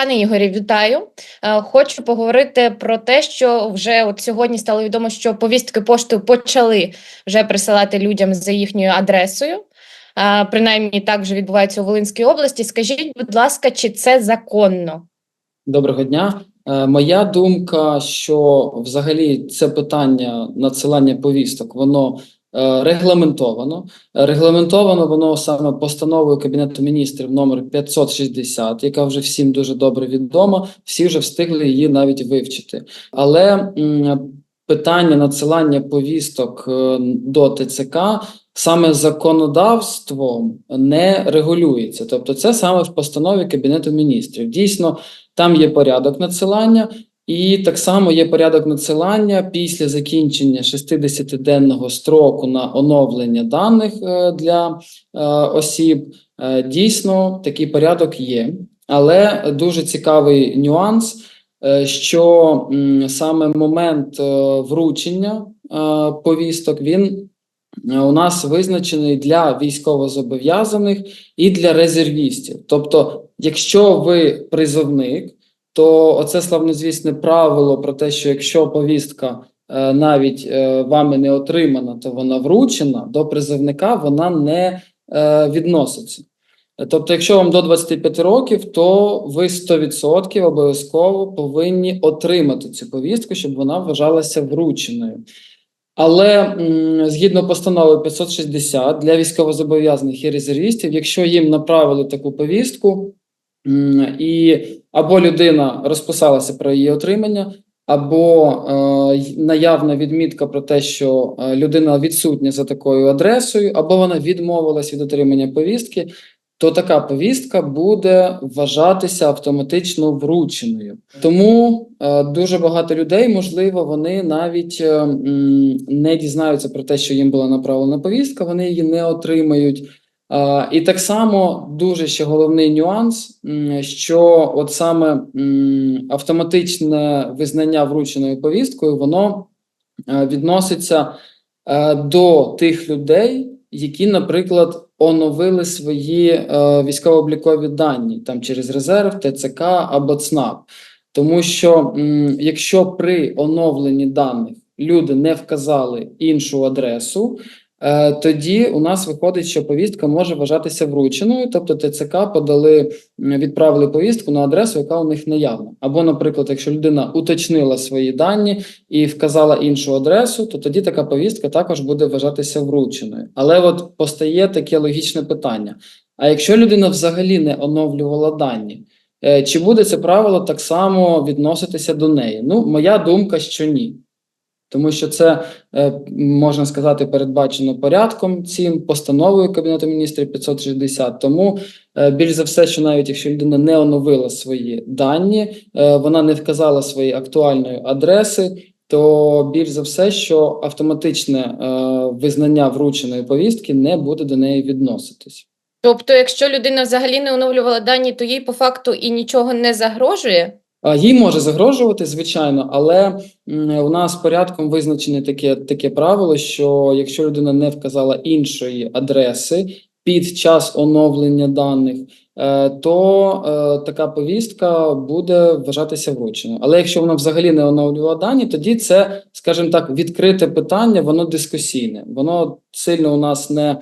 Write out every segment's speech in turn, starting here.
Пане Ігорі, вітаю. Е, Хочу поговорити про те, що вже от сьогодні стало відомо, що повістки поштою почали вже присилати людям за їхньою адресою. Е, Принаймні так вже відбувається у Волинській області. Скажіть, будь ласка, чи це законно? Доброго дня. Е, Моя думка, що взагалі це питання надсилання повісток, воно регламентовано. Е, Регламентовано воно саме постановою Кабінету міністрів номер 560, яка вже всім дуже добре відома. Всі вже встигли її навіть вивчити. Але питання надсилання повісток е, до ТЦК саме законодавством не регулюється. Тобто, це саме в постанові Кабінету міністрів. Дійсно, там є порядок надсилання, і так само є порядок надсилання після закінчення 60-денного строку на оновлення даних е, для е, осіб. Е, Дійсно, такий порядок є, але дуже цікавий нюанс, що саме момент вручення повісток він у нас визначений для військовозобов'язаних і для резервістів. Тобто, якщо ви призовник, то оце славнозвісне правило про те, що якщо повістка е, навіть е, вами не отримана, то вона вручена до призовника, вона не е, відноситься. Тобто, якщо вам до 25 років, то ви 100% обов'язково повинні отримати цю повістку, щоб вона вважалася врученою. Але згідно постанови 560 для військовозобов'язаних і резервістів, якщо їм направили таку повістку, і або людина розписалася про її отримання, або е, наявна відмітка про те, що е, людина відсутня за такою адресою, або вона відмовилась від отримання повістки, то така повістка буде вважатися автоматично врученою. Тому е, дуже багато людей, можливо, вони навіть е, не дізнаються про те, що їм була направлена повістка, вони її не отримають. І так само дуже ще головний нюанс, що от саме автоматичне визнання врученою повісткою, воно е, відноситься е, до тих людей, які, наприклад, оновили свої е, військово-облікові дані там через резерв, ТЦК або ЦНАП. Тому що якщо при оновленні даних люди не вказали іншу адресу, тоді у нас виходить, що повістка може вважатися врученою, тобто ТЦК подали, відправили повістку на адресу, яка у них наявна. Або, наприклад, якщо людина уточнила свої дані і вказала іншу адресу, то тоді така повістка також буде вважатися врученою. Але от постає таке логічне питання: а якщо людина взагалі не оновлювала дані, е, чи буде це правило так само відноситися до неї? Ну, моя думка, що ні. Тому що це е, можна сказати передбачено порядком цим постановою Кабінету міністрів 560. Тому е, більш за все, що навіть якщо людина не оновила свої дані, е, вона не вказала своєї актуальної адреси, то більш за все, що автоматичне е, визнання врученої повістки не буде до неї відноситись. Тобто, якщо людина взагалі не оновлювала дані, то їй по факту і нічого не загрожує? Їй може загрожувати, звичайно, але у нас порядком визначене таке, таке правило, що якщо людина не вказала іншої адреси під час оновлення даних, е, то е, така повістка буде вважатися врученою. Але якщо вона взагалі не оновлювала дані, тоді це, скажімо так, відкрите питання, воно дискусійне, воно сильно у нас не.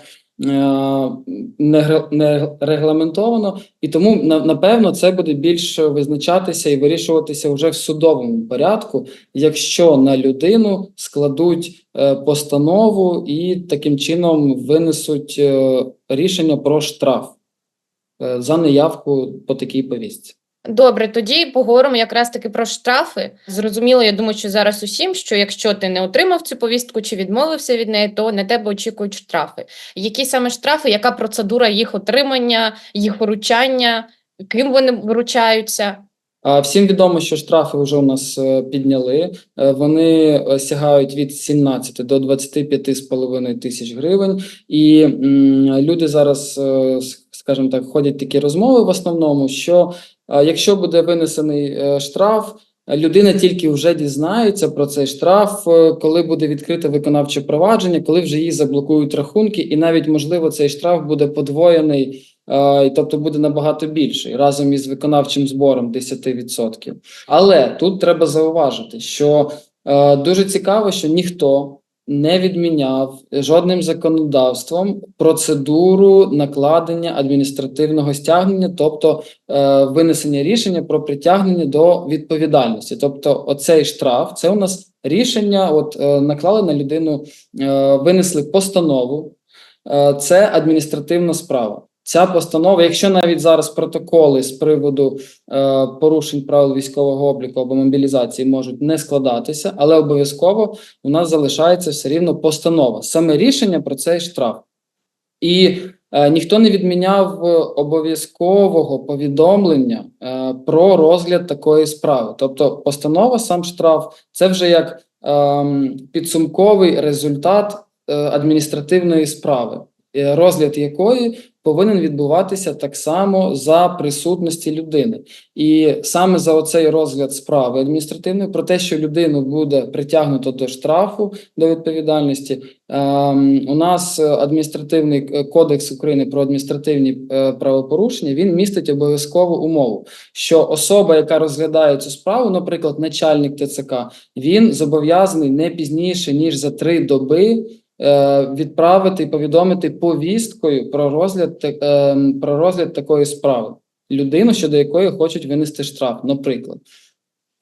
Е, Не, регламентовано, і тому напевно це буде більше визначатися і вирішуватися вже в судовому порядку, якщо на людину складуть е, постанову і таким чином винесуть е, рішення про штраф за неявку по такій повістці. Добре, тоді поговоримо якраз таки про штрафи. Зрозуміло, я думаю, що зараз усім, що якщо ти не отримав цю повістку чи відмовився від неї, то на тебе очікують штрафи. Які саме штрафи, яка процедура їх отримання, їх вручання, ким вони вручаються? Всім відомо, що штрафи вже у нас е, підняли. Е, Вони е, сягають від 17 до 25,5 тисяч гривень. І люди зараз, скажімо так, ходять такі розмови в основному, що якщо буде винесений е, штраф, людина тільки вже дізнається про цей штраф, е, коли буде відкрите виконавче провадження, коли вже їй заблокують рахунки, і навіть можливо цей штраф буде подвоєний е, тобто буде набагато більший разом із виконавчим збором 10%. Але тут треба зауважити, що дуже цікаво, що ніхто не відміняв жодним законодавством процедуру накладення адміністративного стягнення, тобто е, винесення рішення про притягнення до відповідальності. Тобто, оцей штраф це у нас рішення. От е, наклали на людину, е, винесли постанову. Е, це адміністративна справа. Ця постанова, якщо навіть зараз протоколи з приводу е, порушень правил військового обліку або мобілізації можуть не складатися, але обов'язково у нас залишається все рівно постанова, саме рішення про цей штраф. І е, ніхто не відміняв е, обов'язкового повідомлення е, про розгляд такої справи. Тобто, постанова, сам штраф, це вже як ем, підсумковий результат е, адміністративної справи, е, розгляд якої повинен відбуватися так само за присутності людини. І саме за оцей розгляд справи адміністративної про те, що людину буде притягнуто до штрафу до відповідальності. Ем, у нас е, адміністративний е, кодекс України про адміністративні е, правопорушення він містить обов'язкову умову, що особа, яка розглядає цю справу, наприклад, начальник ТЦК, він зобов'язаний не пізніше ніж за три доби е, відправити і повідомити повісткою про розгляд е, про розгляд такої справи людину, щодо якої хочуть винести штраф, наприклад.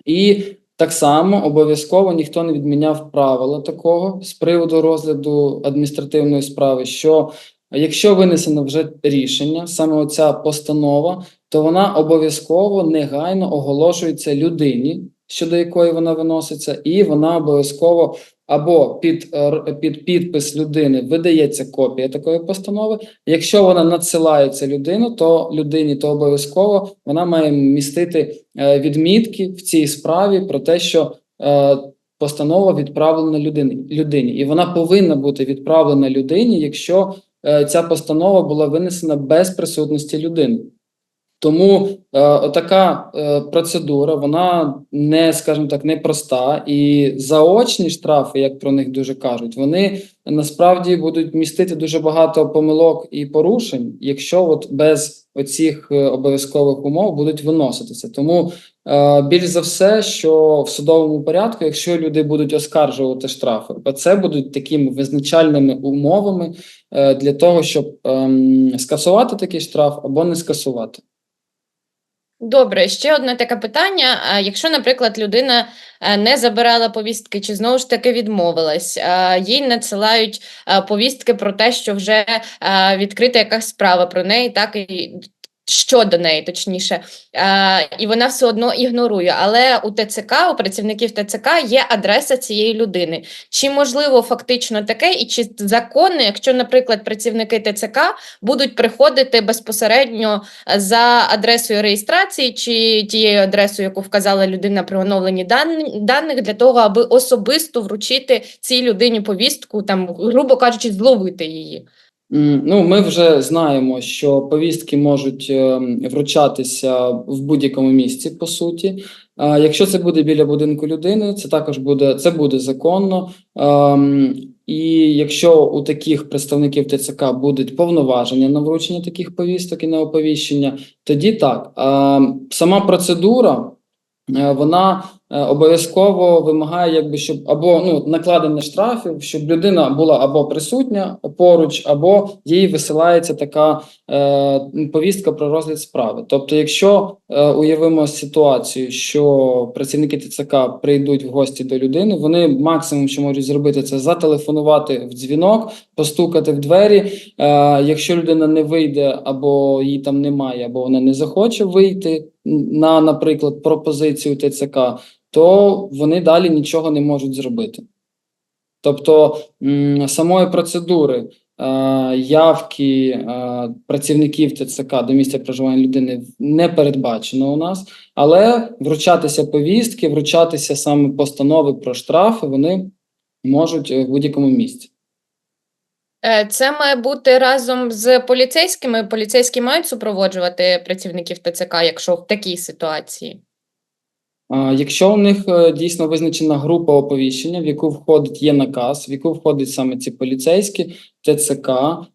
І так само обов'язково ніхто не відміняв правила такого з приводу розгляду адміністративної справи, що якщо винесено вже рішення, саме оця постанова, то вона обов'язково негайно оголошується людині, щодо якої вона виноситься, і вона обов'язково або під, е, під підпис людини видається копія такої постанови. Якщо вона надсилається людину, то людині то обов'язково вона має містити е, відмітки в цій справі про те, що е, постанова відправлена людині, людині, і вона повинна бути відправлена людині, якщо ця постанова була винесена без присутності людини. Тому е, отака е, процедура, вона не, скажімо так, не проста. І заочні штрафи, як про них дуже кажуть, вони насправді будуть містити дуже багато помилок і порушень, якщо от без оцих е, обов'язкових умов будуть виноситися. Тому е, більш за все, що в судовому порядку, якщо люди будуть оскаржувати штрафи, то це будуть такими визначальними умовами е, для того, щоб ем, скасувати такий штраф або не скасувати. Добре, ще одне таке питання. А Якщо, наприклад, людина е, не забирала повістки чи знову ж таки відмовилась, їй надсилають е, повістки про те, що вже е, відкрита якась справа про неї, так і щодо неї, точніше, Е, і вона все одно ігнорує. Але у ТЦК, у працівників ТЦК є адреса цієї людини. Чи можливо фактично таке, і чи законно, якщо, наприклад, працівники ТЦК будуть приходити безпосередньо за адресою реєстрації чи тією адресою, яку вказала людина при оновленні даних, для того, аби особисто вручити цій людині повістку, там, грубо кажучи, зловити її. Ну, ми вже знаємо, що повістки можуть ем, вручатися в будь-якому місці, по суті. Якщо це буде біля будинку людини, це також буде це буде законно. Ем, І якщо у таких представників ТЦК будуть повноваження на вручення таких повісток і на оповіщення, тоді так. Сама процедура е, вона е, обов'язково вимагає, якби щоб або ну накладення штрафів, щоб людина була або присутня поруч, або їй висилається така е, повістка про розгляд справи. Тобто, якщо е, уявимо ситуацію, що працівники ТЦК прийдуть в гості до людини, вони максимум, що можуть зробити, це зателефонувати в дзвінок, постукати в двері. Е, якщо людина не вийде, або її там немає, або вона не захоче вийти на, наприклад, пропозицію ТЦК, то вони далі нічого не можуть зробити. Тобто самої процедури е, явки е, працівників ТЦК до місця проживання людини не передбачено у нас, але вручатися повістки, вручатися саме постанови про штрафи, вони можуть е, в будь-якому місці. Це має бути разом з поліцейськими. Поліцейські мають супроводжувати працівників ТЦК, якщо в такій ситуації. Якщо у них е, дійсно визначена група оповіщення, в яку входить є наказ, в яку входять саме ці поліцейські, ТЦК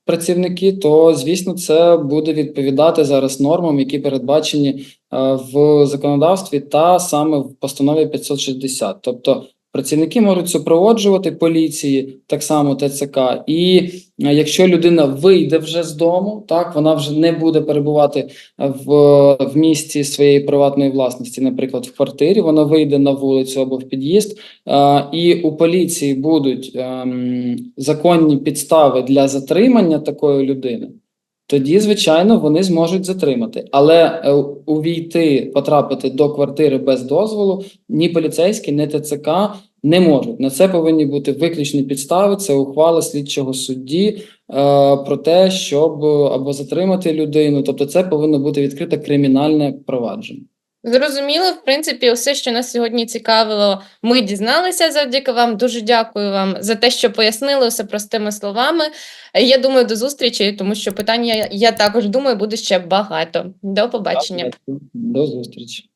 працівники, то звісно це буде відповідати зараз нормам, які передбачені е, в законодавстві та саме в постанові 560. Тобто працівники можуть супроводжувати поліції, так само ТЦК, і е, якщо людина вийде вже з дому, так вона вже не буде перебувати в, в місці своєї приватної власності, наприклад, в квартирі, вона вийде на вулицю або в під'їзд, е, і у поліції будуть ем, законні підстави для затримання такої людини. Тоді, звичайно, вони зможуть затримати, але е, увійти, потрапити до квартири без дозволу ні поліцейські, ні ТЦК не можуть. На це повинні бути виключні підстави. Це ухвала слідчого судді е, про те, щоб або затримати людину. Тобто, це повинно бути відкрите кримінальне провадження. Зрозуміло, в принципі, все, що нас сьогодні цікавило, ми дізналися завдяки вам. Дуже дякую вам за те, що пояснили все простими словами. Я думаю, до зустрічі, тому що питання я також думаю буде ще багато. До побачення. До зустрічі.